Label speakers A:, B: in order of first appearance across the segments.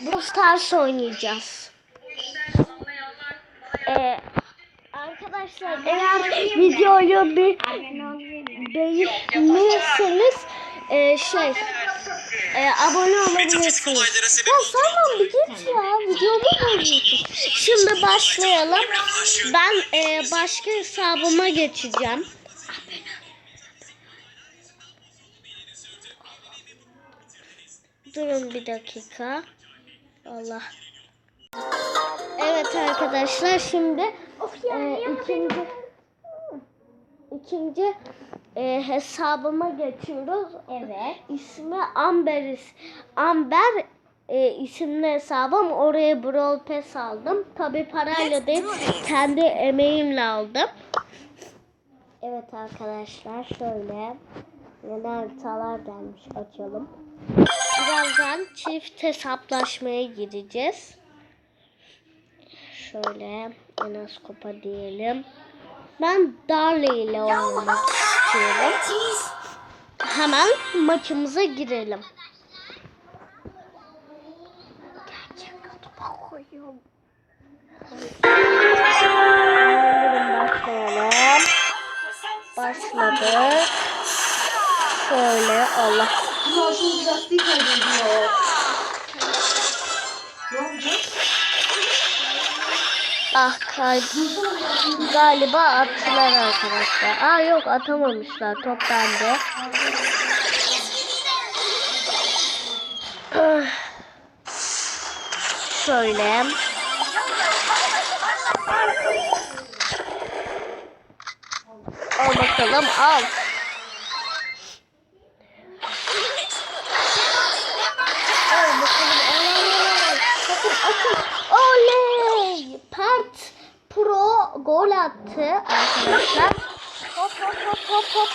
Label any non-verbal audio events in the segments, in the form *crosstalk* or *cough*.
A: Brawl Stars oynayacağız. Ee, arkadaşlar eğer videoyu bir beğenirseniz e, şey e, abone olabilirsiniz. Ya sen bir git ya videomu bozuyorsun. Şimdi başlayalım. Ben e, başka hesabıma geçeceğim. Durun bir dakika. Allah. Evet arkadaşlar şimdi e, ikinci ikinci e, hesabıma geçiyoruz. Evet. İsmi Amber Amber e, isimli hesabım. Oraya Brawl Pass aldım. Tabi parayla değil kendi emeğimle aldım. Evet arkadaşlar şöyle yeni haritalar gelmiş açalım. Birazdan çift hesaplaşmaya gireceğiz. Şöyle Enaskopa diyelim. Ben Darley ile oynamak istiyorum. Hemen maçımıza girelim. Gerçek adıma koyuyorum. Başlayalım. Başladı. Şöyle Allah
B: Karşımda lastik kaybediyor. Ne?
A: Ah kay galiba attılar arkadaşlar. Aa yok atamamışlar. Top bende. Ah. Şöyle. Al bakalım al. Al bakalım al al al. Bakın atın. Oley! Part Pro gol attı arkadaşlar. Hop hop hop hop hop.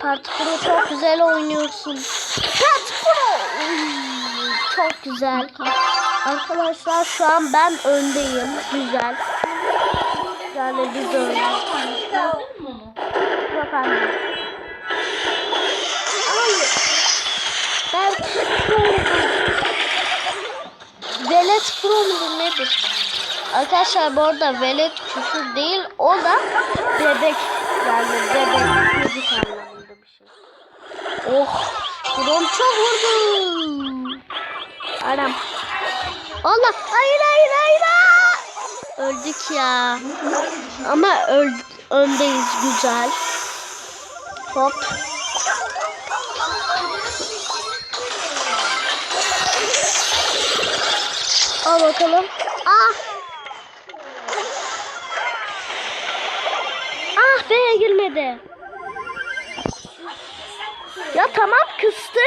A: Part Pro çok güzel oynuyorsun. Part Pro! Uy, çok güzel. Arkadaşlar şu an ben öndeyim. Güzel. Yani biz
B: onu?
A: Yok anne. Ben Pro'yum. Arkadaşlar bu arada velet küfür değil. O da bebek. Yani bebek çocuk anlamında bir şey. Oh. Pro'm çok vurdu. Aram. Allah. Hayır hayır hayır. Öldük ya. Ama öl öndeyiz güzel. Hop. Al bakalım. Ah. Be girmedi. Ya tamam kıstı.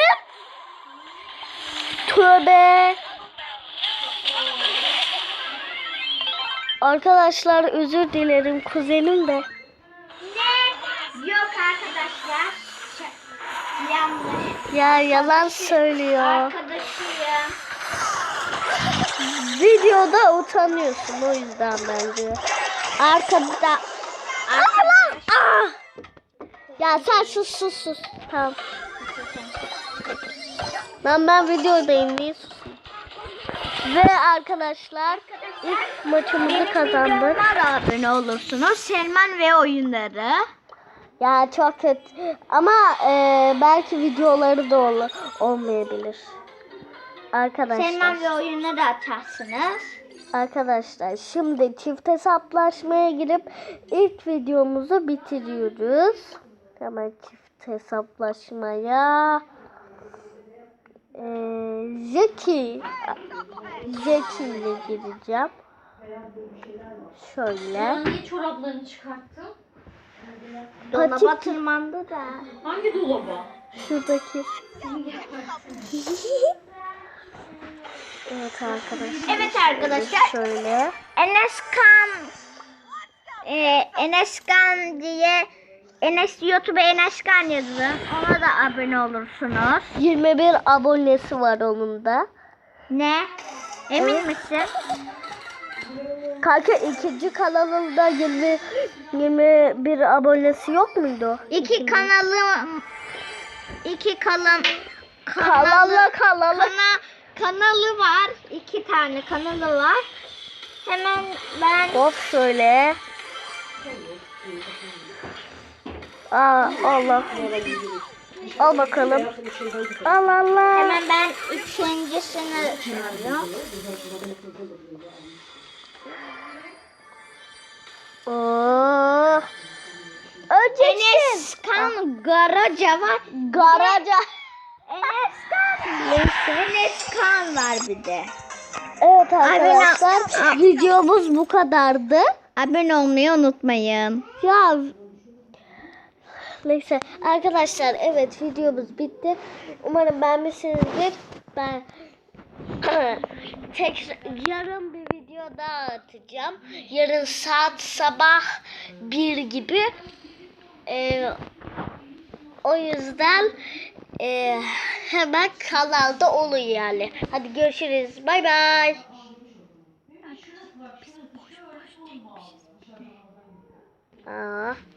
A: Tövbe. Arkadaşlar özür dilerim kuzenim de.
C: Ne? Yok arkadaşlar. Yanlış.
A: Ya yalan söylüyor.
C: Arkadaşıyım.
A: Videoda utanıyorsun o yüzden bence. Arkada. Ah! Ya sen sus sus sus. Tamam. Ben ben videodayım diye susayım. Ve arkadaşlar ilk maçımızı kazandık.
C: abone olursunuz. Selman ve oyunları.
A: Ya çok kötü. Ama e, belki videoları da ol olmayabilir. Arkadaşlar.
C: Selman ve oyunları atarsınız.
A: Arkadaşlar şimdi çift hesaplaşmaya girip ilk videomuzu bitiriyoruz. Hemen çift hesaplaşmaya. Ee, Jackie. Jackie ile gireceğim. Şöyle.
B: Niye çoraplarını çıkarttın?
C: Dolaba
A: Patik
C: tırmandı da.
B: Hangi dolaba?
A: şuradaki. evet arkadaşlar.
C: Evet arkadaşlar.
A: Şöyle.
C: Eneskan e, Eneskan diye Enes YouTube Eneskan yazın. Ona da abone olursunuz.
A: 21 abonesi var onun da.
C: Ne? Emin misin?
A: Kanka ikinci kanalında 20 21 abonesi yok muydu?
C: İki kanalım iki kalın
A: Kanalı kanalı.
C: kana, kanalı var. İki tane kanalı var. Hemen ben
A: Hop şöyle. Aa Allah. Al bakalım. Al Allah.
C: hemen ben üçüncüsünü alıyorum.
A: Oo. Öleceksin.
C: Enes Kan Garaca var.
A: Garaja.
C: Enes Kan. Enes Kan var bir de.
A: Evet
C: Abone-
A: arkadaşlar videomuz bu kadardı.
C: Abone olmayı unutmayın.
A: Ya neyse arkadaşlar evet videomuz bitti. Umarım beğenmişsinizdir. Ben *coughs* tekrar yarın bir video daha atacağım. Yarın saat sabah bir gibi. Ee, o yüzden e, hemen kanalda olun yani. Hadi görüşürüz. Bay bay. Aa.